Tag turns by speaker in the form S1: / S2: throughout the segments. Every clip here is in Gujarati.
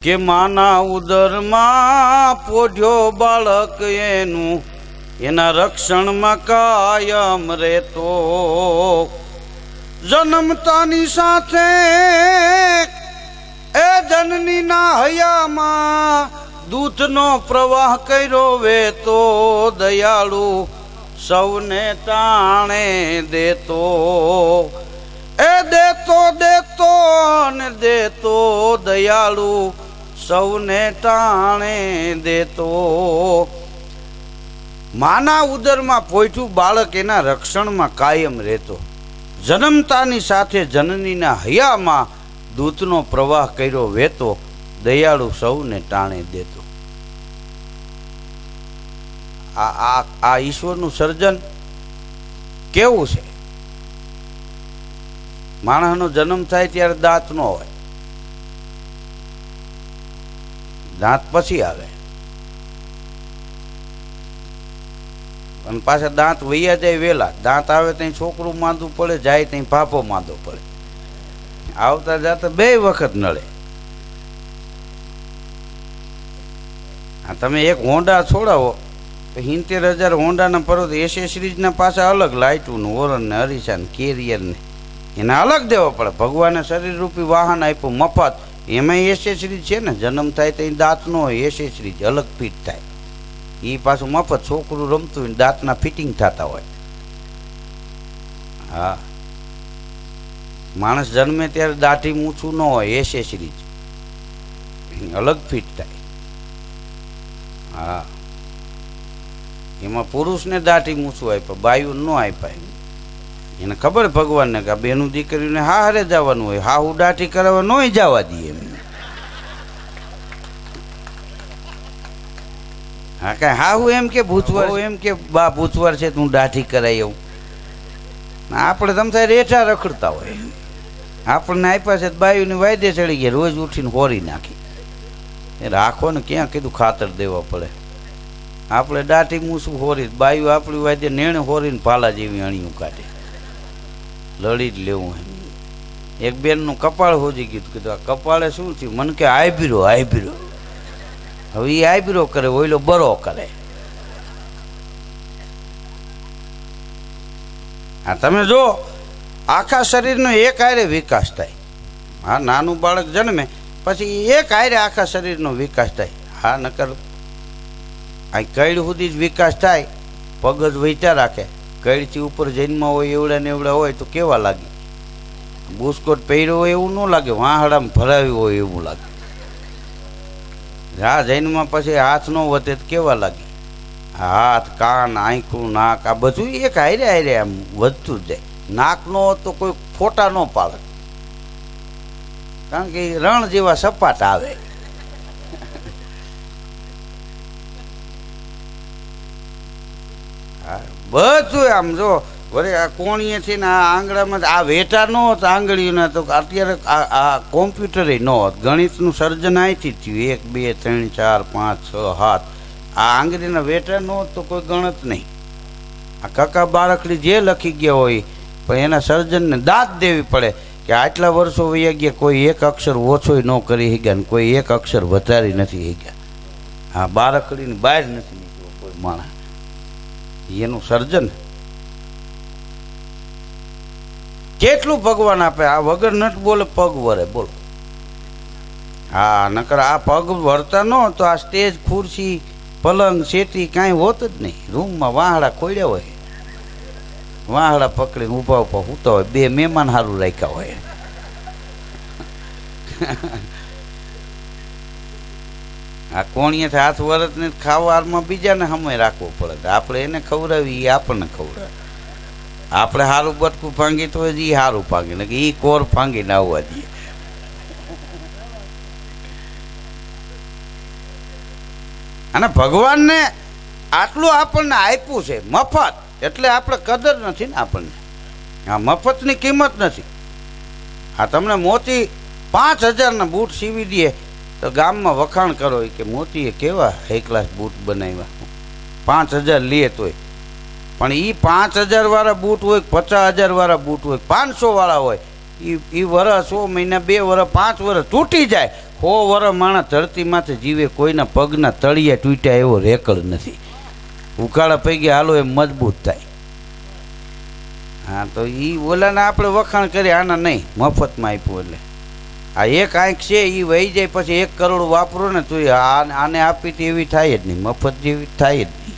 S1: કે માના ઉદરમાં પોઢ્યો બાળક એનું, એના રક્ષણમાં કાયમ રહેતો. જન્મતાની સાથે એ જનનીના હયામાં દૂધનો પ્રવાહ કર્યો વેતો દયાળુ સૌને તાણે દેતો. એ દેતો દેતો ને દેતો દયાળુ સૌને ટાણે દેતો. માના ઉદરમાં પોઈઠું બાળક એના રક્ષણમાં કાયમ રહેતો. જન્મતાની સાથે જનનીના હૈયામાં દૂતનો પ્રવાહ કર્યો વેતો દયાળુ સૌને ટાણે દેતો. આ આ ઈશ્વરનું સર્જન કેવું છે? માણસનો જન્મ થાય ત્યારે દાંત ન હોય. દાંત પછી આવે. અને પાછા દાંત વૈયા જાય વેલા. દાંત આવે ત્યાં છોકરું માંદું પડે, જાય ત્યાં પાપો માંદો પડે. આવતા જાતા બે વખત નડે. આ તમે એક હોન્ડા છોડાવો, તો સિત્તેર હજાર હોન્ડાના પર એસી સિરીઝના પાછા અલગ લાઇટુનું ને અરીસા ને કેરિયર ને એને અલગ દેવો પડે. ભગવાને શરીર રૂપી વાહન આપ્યું, મફત. એમાં એસેસરીજ છે ને, જન્મ થાય તો દાંત ન હોય એસેસરીજ અલગ ફીટ થાય. એ પાછું મફત છોકરું રમતું હોય દાંતના ફિટિંગ થતા હોય. હા. માણસ જન્મે ત્યારે દાઢી મૂછું ન હોય એસેસરીજ અલગ ફિટ થાય. હા. એમાં પુરુષને દાઢી મૂછું આપ્યા, બાયું ન આપ્યા. એને ખબર ભગવાનને કે આ બેનું દીકરીને હા હારે જવાનું હોય, હા ઉડાટી કરાવવા નોય જવા દઈએ એમને. હા, કાંઈ હા હું એમ કે ભૂતવાર એમ કે બા ભૂતવાર છે, તું દાઢી કરાઈ આવું. આપણે તમથા રેઠા રખડતા હોય. આપણને આપ્યા છે બાયુની વાયદે ચડી ગયા, રોજ ઉઠીને હોરી નાખી. એ રાખો ને ક્યાં કીધું ખાતર દેવા પડે. આપણે દાઢી મૂસું હોરી, બાયુ આપણી વાયદે નેણે હોરીને પાલા જેવી અણીયું કાઢે. લડી જ લેવું એમ. એક બેનનું કપાળ હોજી ગયું કીધું, આ કપાળે શું થયું? મને કે આયબીરો આયબીરો હવે એ આયબીરો કરે ઓઈલો બરો કરે. આ તમે જો, આખા શરીરનો એક આયરે વિકાસ થાય. હા નાનું બાળક જન્મે, પછી એક આયરે આખા શરીરનો વિકાસ થાય. હા, નકર આ કઈડ સુધી જ વિકાસ થાય, પગ જ વહીતા રાખે. કઈડથી ઉપર જન્મમાં હોય, એવડા ને એવડા હોય તો કેવા લાગે? બુસ્કોટ પહેર્યો હોય એવું ન લાગે વાહડામાં ભરાવ્યું હોય એવું લાગે. હા જૈનમાં પછી હાથ ન વધે તો કેવા લાગે? હાથ, કાન, આંખું, નાક, આ બધું એક હારે હારે આમ વધતું જાય. નાક નો તો કોઈ ફોટા ન પાડે કારણ કે રણ જેવા સપાટ આવે. બધું આમ જો વરે આ કોણીએથી ને આ આંગળામાં આ વેટા ન હોત, આંગળીઓના તો અત્યારે આ આ કોમ્પ્યુટરે ન હોત. ગણિતનું સર્જન અહીંથી થયું. એક, બે, ત્રણ, ચાર, પાંચ, છ, સાત. આ આંગળીના વેટા ન હોત તો કોઈ ગણત નહીં. આ કાકા બાળકડી જે લખી ગયા હોય, પણ એના સર્જનને દાદ દેવી પડે કે આટલા વર્ષો વયા ગયા, કોઈ એક અક્ષર ઓછોય ન કરી શક્યા ને કોઈ એક અક્ષર વધારી નથી શક્યા. હા બાળકડીની બહાર નથી નીકળ્યો કોઈ માણસ. એનું સર્જન. કેટલું ભગવાન આપે, આ વગર નટ બોલે, પગ વરે, બોલો. હા, નકર આ પગ વરતા ન તો આ સ્ટેજ, ખુરશી, પલંગ, શેટી કાંઈ હોત જ નહીં. રૂમમાં વાહડા ખોડ્યા હોય. વાહડા પકડીને ઊભા ઊભા સૂતા હોય. બે મહેમાન સારું રાખ્યા હોય. આ કોણીએથી હાથ વરત ને ખાવામાં બીજાને સમય રાખવો પડે. આપણે એને ખવડાવી એ આપણને ખવડાવે. આપણે સારું બટકું ભાંગી તો એ સારું ફાંગી ને એ કોર ભાંગીને આવવા દઈએ અને ભગવાનને આટલું આપણને આપ્યું છે મફત, એટલે આપણે કદર નથી ને આપણને. આ મફતની કિંમત નથી. આ તમને મોતી પાંચ હજારના બૂટ સીવી દે તો ગામમાં વખાણ કરો કે મોતીએ કેવા હાઈ ક્લાસ બૂટ બનાવ્યા? પાંચ હજાર લે તોય. પણ એ પાંચ હજાર વાળા બૂટ હોય પચાસ હજાર વાળા બૂટ હોય, પાંચસો વાળા હોય એ એ વરસ સો મહિના, બે વરસ પાંચ વરસ તૂટી જાય. હો વરસ માણસ ધરતીમાંથી જીવે, કોઈના પગના તળિયા તૂટ્યા એવો રેકડ નથી. ઉકાળા પૈકી હાલો એ મજબૂત થાય. હા, તો એ ઓલાને આપણે વખાણ કરીએ, આના નહીં, મફતમાં આપ્યું એટલે. આ એક આંખ છે એ વહી જાય, પછી એક કરોડ વાપરો ને તો આને આપી તો એવી થાય જ નહીં, મફત જેવી થાય જ નહીં.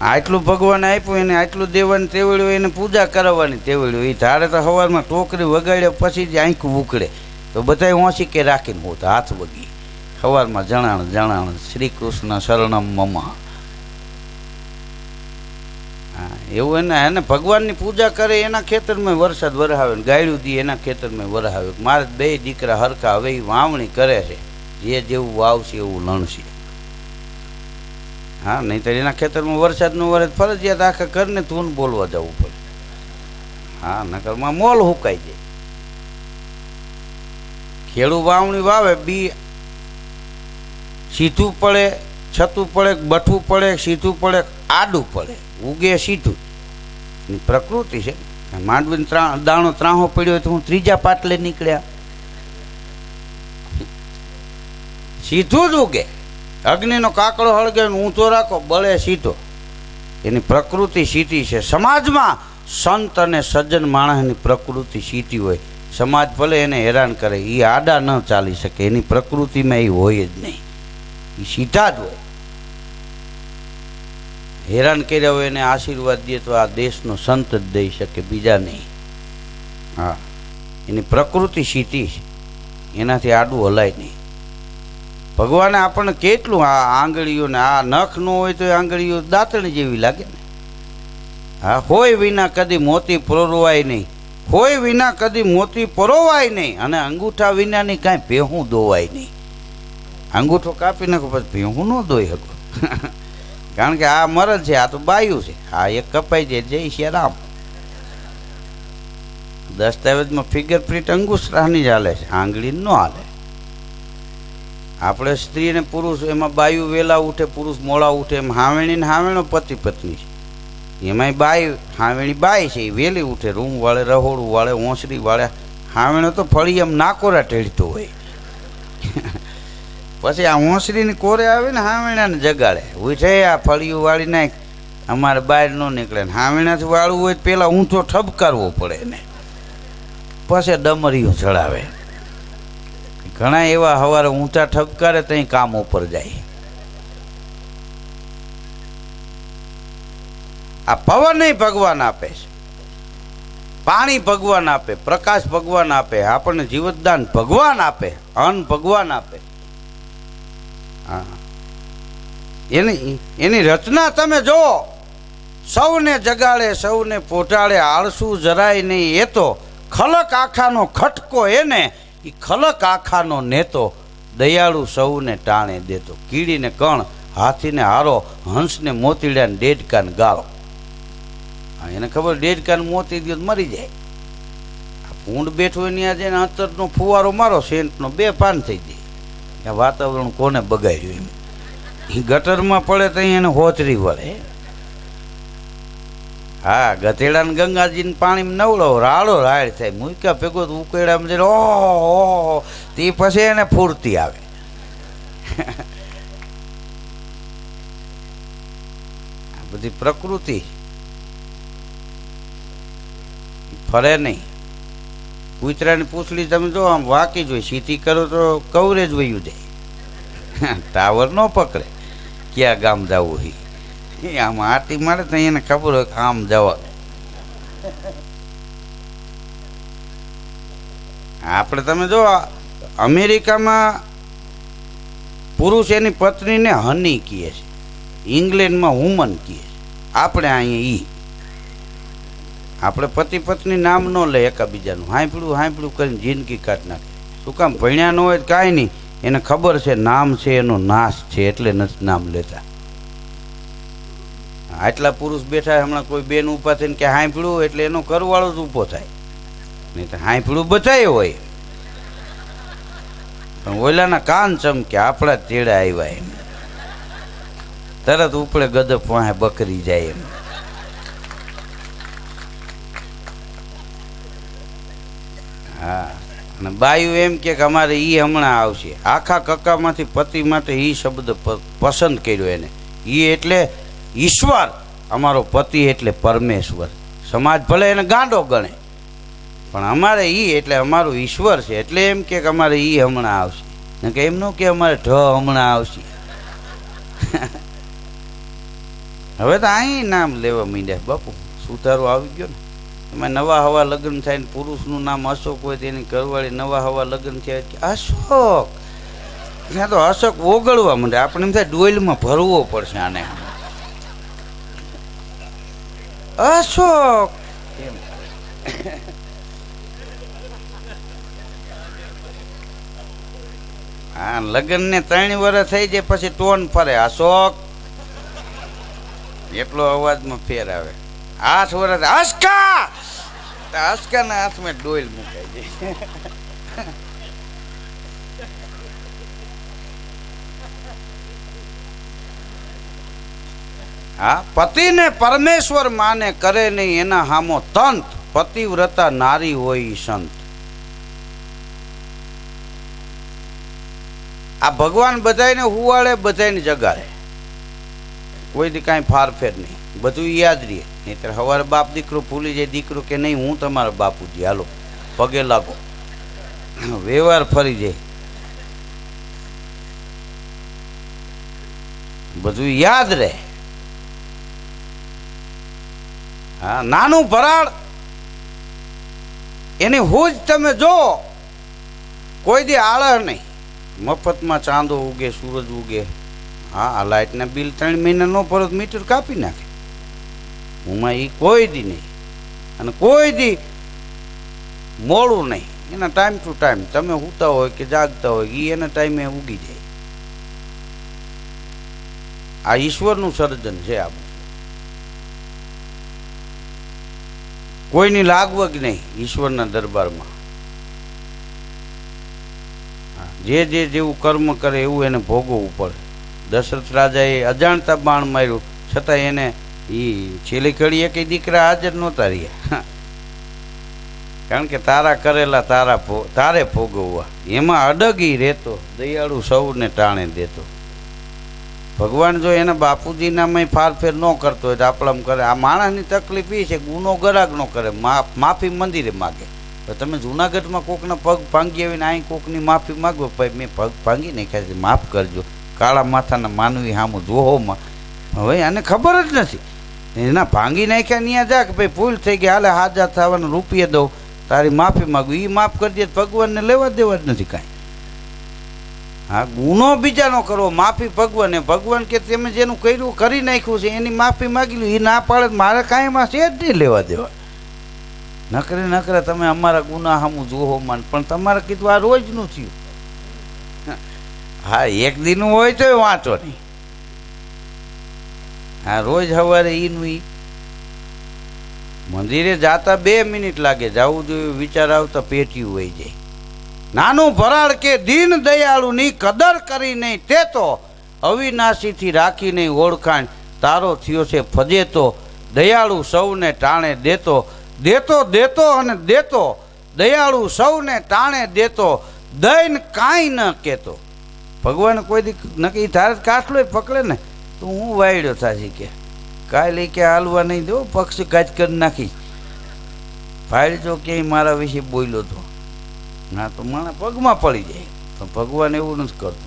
S1: આટલું ભગવાન આપ્યું, એને આટલું દેવાની તેવડ્યું, એને પૂજા કરાવવાની તેવડ્યું એ ધારે તો સવારમાં ટોકરી વગાડ્યા, પછી જ આંખ ઉકળે તો બધાય ઓછી કે રાખીને હોત, હાથ વગી. સવારમાં જણાણ જણાણ શ્રી કૃષ્ણ શરણમ મમા હા એવું એને એને ભગવાનની પૂજા કરે, એના ખેતરમાં વરસાદ વરહાવે ગાયડું દી, એના ખેતરમાં વરહાવે. મારે બે દીકરા હરખા, હવે એ વાવણી કરે છે. જે જેવું વાવશે એવું લણશે. હા નહીં તો એના ખેતરમાં વરસાદનું વરસ ફરજિયાત આખા ઘરને ધૂન બોલવા જવું પડે. હા નકરમાં મોલ હુકાઈ જાય. ખેડૂ વાવણી વાવે, બી સીધું પડે, છતું પડે, બઠું પડે, સીધું પડે આડું પડે, ઉગે સીધું. પ્રકૃતિ છે માંડવીને ત્રા, દાણો ત્રાહો પડ્યો તો હું ત્રીજા પાટલે નીકળ્યા. સીધું જ ઉગે. અગ્નિનો કાકડો હળગે ઊંધો રાખો, બળે સીધો. એની પ્રકૃતિ સીધી છે. સમાજમાં સંત અને સજ્જન માણસની પ્રકૃતિ સીધી હોય. સમાજ ભલે એને હેરાન કરે એ આડા ન ચાલી શકે. એની પ્રકૃતિમાં એ હોય જ નહીં. એ સીધા જ હોય. હેરાન કર્યા હોય એને આશીર્વાદ દે તો આ દેશનો સંત જ દઈ શકે, બીજા નહીં. હા. એની પ્રકૃતિ સીધી એનાથી આડું હલાય નહીં. ભગવાને આપણને કેટલું આ આંગળીઓને, આ નખ ન હોય તો એ આંગળીઓ દાંતણી જેવી લાગે ને. હા, હોય વિના કદી મોતી પરોવાય નહીં. હોય વિના કદી મોતી પરોવાય નહીં. અને અંગૂઠા વિનાની કાંઈ ભેહું દોવાય નહીં. અંગૂઠો કાપી નાખો, પછી ભેહું ન દોઈ શકો. કારણ કે આ મરદ છે, આ તો બાયું છે. આ એક કપાઈ જાય, જય શ્રી રામ. દસ્તાવેજમાં ફિંગરપ્રિન્ટ અંગુષ્ઠાની જ હાલે છે, આંગળી ન હાલે. આપણે સ્ત્રી અને પુરુષ, એમાં બાયું વેલા ઉઠે, પુરુષ મોડા ઉઠે, એમ હાવેણી ને હાવેણો પતિ પત્ની છે. એમાંય બાઈ હાવેણી બાઈ છે, એ વહેલી ઉઠે, રૂમ વાળે, રહોડું વાળે, ઓસરી વાળે, હાવેણો તો ફળી એમ નાકોરા ટેળતો હોય. પછી આ હોંસરીને કોરે આવે ને હાવેણાને જગાડે. ઉઠે આ ફળિયું વાળી નાખ. અમારે બહાર ન નીકળે ને હાવેણાથી વાળવું હોય પહેલાં ઊંચો ઠબકારવો પડે ને પછી ડમરીઓ ચડાવે ઘણા એવા હવારે ઊંચા ઠપકારે ત્યાં કામ ઉપર જાય. આ પવન ભગવાન આપે છે. પાણી ભગવાન આપે, પ્રકાશ ભગવાન આપે, આપણને જીવતદાન ભગવાન આપે, અન્ન ભગવાન આપે. હા. એની એની રચના તમે જુઓ. સૌને જગાડે, સૌને પોટાડે, આળસુ જરાય નહીં. એ તો ખલક આખાનો ખટકો એને એ ખલક આખાનો નેતો દયાળુ સૌને ટાણે દેતો. કીડીને કણ, હાથીને હારો, હંસને મોતીડાને દેડકાન ગાળો. હા, એને ખબર ડેડકાન મોતી તો મરી જાય. આ પૂંડ બેઠું એની આજે અંતરનો ફુવારો મારો, સેન્ટનો બે પાન થઈ જાય. આ વાતાવરણ કોને બગાડ્યું એમ? એ ગટરમાં પડે તો એને હોચરી વળે. હા, ગધેડાને ગંગાજીને પાણીમાં નવડો રાડો રાડ થાય. મૂક્યા ભેગો ઉકેડામાં જઈને, ઓહો તે પછી એને ફૂર્તી આવે. બધી પ્રકૃતિ ફરે નહીં. કૂતરાની પૂછડી તમે જો આમ વાકી જ હોય સીધી કરો તો કવરેજ વયું જાય. ટાવર ન પકડે. ક્યાં ગામ જવું હોય એ આમ આટી મારે તો એને ખબર હોય આમ જવા. આપણે તમે જો અમેરિકામાં પુરુષ એની પત્નીને હની કહે છે. ઇંગ્લેન્ડમાં વુમન કહે છે. આપણે અહીંયા ઈ આપણે પતિ પત્ની નામ ન લે એકાબીજાનું. હાંફળું હાંપડું કરીને જિંદગી કાઢ નાખે. શું કામ ભણ્યા ન હોય કાંઈ નહીં. એને ખબર છે નામ છે, એનો નાશ છે, એટલે નથી નામ લેતા. આટલા પુરુષ બેઠા હમણાં કોઈ બેન ઊભા થઈને કે હાંભળું એટલે એનો કરવાળો જ ઊભો થાય. નહીં તો હાંભળું બધાય હોય. પણ ઓલાના કાન ચમકે આપણા તેડા આવ્યા એમ. તરત ઉપડે ગદપ વાહે બકરી જાય એમ. હા. અને બાયું એમ કે અમારે એ હમણાં આવશે. આખા કક્કામાંથી પતિ માટે એ શબ્દ પસંદ કર્યો એને. એ એટલે ઈશ્વર. અમારો પતિ એટલે પરમેશ્વર. સમાજ ભલે એને ગાંડો ગણે. પણ અમારે એ એટલે અમારું ઈશ્વર છે. એટલે એમ કે અમારે એ હમણાં આવશે. ને કે એમનું કે અમારે ઢ હમણાં આવશે. હવે તો અહીં નામ લેવા માંડ્યા. બાપુ, સુધારો આવી ગયો ને. એમાં નવા હવા લગ્ન થાય ને પુરુષનું નામ અશોક હોય તેની ઘરવાળી નવા હવા લગ્ન થયા અશોક! ત્યાં તો અશોક ઓગળવા માંડે આપણે એમ થાય ડોયલમાં ભરવો પડશે આને. અશોક. હા લગ્ન ને ત્રણ વર્ષ થઈ જાય, પછી ટોન ફરે. અશોક! એટલો અવાજમાં ફેર આવે. આઠ વર્ષ અસ્કા ના અસ્કાના હાથમાં ડોઈલ મુકાઈ જાય. હા, પતિને પરમેશ્વર માને કરે નહીં, એના હામો તંત પતિવ્રતા નારી હોય સંત. આ ભગવાન બધાને હુવાળે બધાને જગાડે. કોઈથી કાંઈ ફારફેર નહીં. બધું યાદ રહે. નહીતર સવારે બાપ દીકરો ભૂલી જાય, દીકરો કે નહીં, હું તમારા બાપુજી હાલો, પગે લાગો. વ્યવહાર ફરી જાય. બધું યાદ રહે. હા, નાનું ભરાડ, એની હોજ તમે જો, કોઈ દી આળહ નહીં. મફતમાં ચાંદો ઉગે, સૂરજ ઉગે. હા, આ લાઇટના બિલ ત્રણ મહિના ન ભરો, મીટર કાપી નાખે. હુંમાં એ કોઈ દી નહીં. અને કોઈ દી મોડું નહીં. એના ટાઈમ ટુ ટાઈમ તમે સૂતા હોય કે જાગતા હોય એ એના ટાઈમે ઉગી જાય. આ ઈશ્વરનું સર્જન છે આ કોઈની લાગવગ નહીં ઈશ્વરના દરબારમાં. જે જે જેવું કર્મ કરે એવું એને ભોગવવું પડે. દશરથ રાજાએ અજાણતા બાણ માર્યું, છતાં એને એ છેલ્લી ઘડીએ કઈ દીકરા હાજર નહોતા રહ્યા. કારણ કે તારા કરેલા તારા તારે ભોગવવા. એમાં અડગી રહેતો, દયાળુ સૌને ટાણે દેતો. ભગવાન જો એના બાપુજીનામાં ફારફેર ન કરતો હોય તો આપણામાં કરે. આ માણસની તકલીફ એ છે ગુનો ગરાગ ન કરે. માફી મંદિરે માગે. તો તમે જુનાગઢમાં કોકના પગ ભાંગી આવીને અહીં કોકની માફી માગો. ભાઈ, મેં પગ ભાંગી નાખ્યા છે. માફ કરજો. કાળા માથાના માનવી સામું જોહોમાં. હવે આને ખબર જ નથી. એના ભાંગી નાખ્યા ત્યાં જા કે ભાઈ ભૂલ થઈ ગઈ, હાલે હાજા થવાનું રૂપિયા દઉં. તારી માફી માગું એ માફ કરી દે, ભગવાનને લેવા દેવા જ નથી કાંઈ. હા, ગુનો બીજાનો કરવો, માફી ભગવાને ભગવાન કે તમે જેનું કર્યું, કરી નાખ્યું છે, એની માફી માગી લો એ ના પાડે તો મારે કાંઈ એમાં છે જ નહીં લેવા દેવા. નકરે નકરે તમે અમારા ગુના સામું જોહો માન, પણ તમારે કીધું આ રોજનું થયું. હા, એક દીનું હોય તોય વાંચો નહીં. હા, રોજ સવારે ઈનું ઈ મંદિરે જાતા બે મિનિટ લાગે, જવું જોઈએ, વિચાર આવતા પેટીયું હોય જાય. નાનું ભરાડ કે દીન દયાળુની કદર કરી નહીં તે તો અવિનાશીથી રાખી નહીં ઓળખાણ તારો થયો છે, ફજેતો. દયાળુ સૌને ટાણે દેતો દેતો દેતો અને દેતો. દયાળુ સૌને ટાણે દેતો દૈન કાંઈ ન કહેતો. ભગવાન કોઈ દી નક્કી, તારે કાટલો પકડે ને? તો હું વાયડો થાશી કે? કાલે કે હાલવા નહીં દો પક્ષ કાચ કરી નાખી. જો ક્યાંય મારા વિશે બોલ્યો તો. ના તો માણસ પગમાં પડી જાય. પણ ભગવાન એવું નથી કરતો.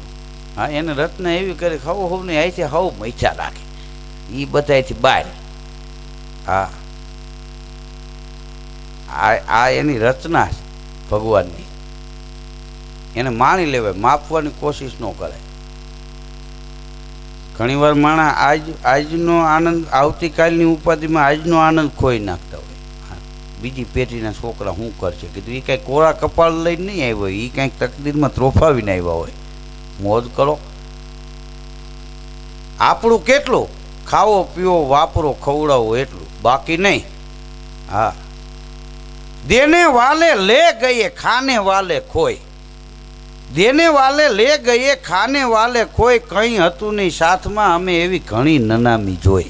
S1: હા, એને રચના એવી કરે ખાવું હોવ ને અહીંથી હવ મૈચા રાખે. એ બધાથી બહાર હા. આ એની રચના છે ભગવાનની. એને માણી લેવાય, માપવાની કોશિશ ન કરાય. ઘણીવાર માણસ આજ, આજનો આનંદ, આવતીકાલની ઉપાધિમાં આજનો આનંદ ખોઈ નાખતા હોય. બીજી પેઢીના છોકરા શું કરશે? કીધું એ કાંઈ કોરા કપાળ લઈને નહીં આવ્યો. એ કાંઈક તકદીરમાં ત્રોફાવીને આવ્યા હોય. મોજ કરો. આપણું કેટલું? ખાવો, પીવો, વાપરો, ખવડાવો એટલું. બાકી નહીં. હા. દેને વાલે લે ગઈએ, ખાને વાલે ખોય. દેને વાલે લે ગયે, ખાને વાલે કોઈ કંઈ હતું નહીં. સાથમાં અમે એવી ઘણી નનામી જોઈ.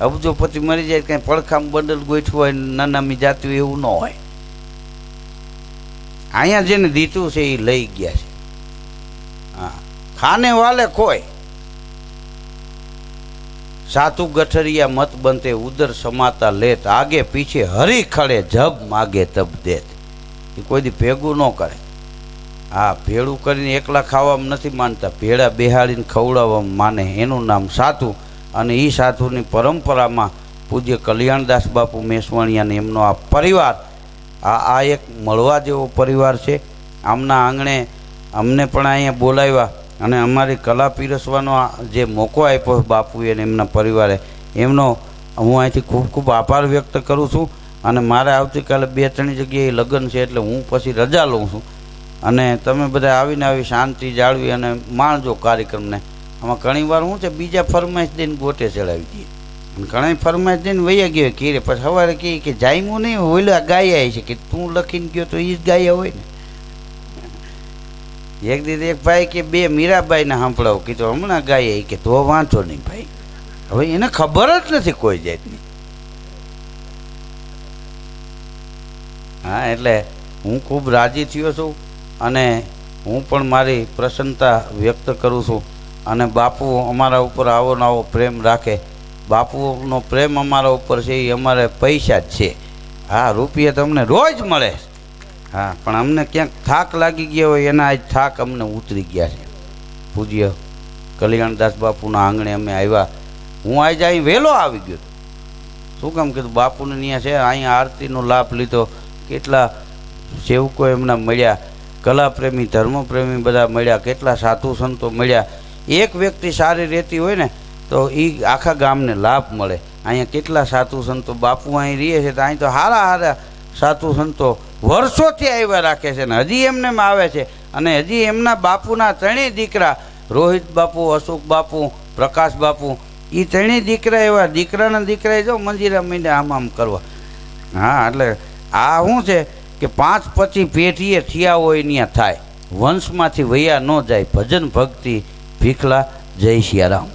S1: અબજોપતિ મરી જાય, કંઈ પડખામ બંડલ ગોઠવું હોય, નનામી જાતી હોય એવું ન હોય. અહીંયા જેને દીધું છે એ લઈ ગયા છે. હા. ખાને વાલે કોઈ. સાતુ ગઠરિયા મત બનતે ઉદર સમાતા લેત, આગે પીછે હરી ખડે જબ માગે તબ દેત. એ કોઈ દી ભેગું ન કરે. હા ભેળું કરીને એકલા ખાવામાં નથી માનતા. ભેળા બેહાડીને ખવડાવવામાં માને. એનું નામ સાધુ અને એ સાધુની પરંપરામાં પૂજ્ય કલ્યાણદાસ બાપુ મેસવાણિયાને એમનો આ પરિવાર, આ આ એક મળવા જેવો પરિવાર છે. આમના આંગણે અમને પણ અહીંયા બોલાવ્યા અને અમારી કલા પીરસવાનો જે મોકો આપ્યો બાપુએ અને એમના પરિવારે, એમનો હું અહીંથી ખૂબ ખૂબ આભાર વ્યક્ત કરું છું. અને મારે આવતીકાલે બે, ત્રણ જગ્યાએ લગ્ન છે એટલે હું પછી રજા લઉં છું. અને તમે બધા આવીને આવી શાંતિ જાળવી અને માણજો કાર્યક્રમને. આમાં ઘણીવાર શું છે બીજા ફરમાઈશ દઈને ગોટે ચડાવી દઈએ. અને ઘણા ફરમાઈશ દઈને વૈયા ગયો કીરે પછી સવારે કહે કે જાયમું નહીં ઓલા ગાયા છે કે તું લખીને ગયો તો એ જ ગાયા હોય ને. એક દીધી એક ભાઈ કે બે મીરાબાઈને સાંભળાવો કીધું હમણાં ગાય કે તો વાંચો નહીં ભાઈ. હવે એને ખબર જ નથી કોઈ જાતની. હા, એટલે હું ખૂબ રાજી થયો છું. અને હું પણ મારી પ્રસન્નતા વ્યક્ત કરું છું અને બાપુ અમારા ઉપર આવો નવો પ્રેમ રાખે. બાપુનો પ્રેમ અમારા ઉપર છે એ અમારે પૈસા જ છે. હા, રૂપિયા તમને રોજ મળે. હા, પણ અમને ક્યાંક થાક લાગી ગયો હોય એના આજ થાક અમને ઉતરી ગયા છે. પૂજ્ય કલ્યાણદાસ બાપુના આંગણે અમે આવ્યા. હું આજે અહીં વહેલો આવી ગયો શું કામ કીધું? બાપુને ત્યાં છે, અહીં આરતીનો લાભ લીધો. કેટલા સેવકો એમના મળ્યા. કલાપ્રેમી, ધર્મપ્રેમી બધા મળ્યા, કેટલા સાધુ સંતો મળ્યા. એક વ્યક્તિ સારી રહેતી હોય ને, તો એ આખા ગામને લાભ મળે. અહીંયા કેટલા સાધુ સંતો, બાપુ અહીં રહીએ છે, તો અહીં તો હારા હારા સાધુ સંતો વર્ષોથી આવ્યા રાખે છે ને, હજી એમને આવે છે. અને હજી એમના બાપુના ત્રણેય દીકરા, રોહિત બાપુ, અશોક બાપુ, પ્રકાશ બાપુ એ ત્રણેય દીકરા એવા, દીકરાના દીકરાએ જો મંજીરા મહિને આમ આમ કરવા. હા, એટલે આ શું છે? કે પાંચ પછી પેઢીએ થયા હોય ત્યાં થાય. વંશમાંથી વૈયા ન જાય. ભજન ભક્તિ ભીખલા જય સિયારામ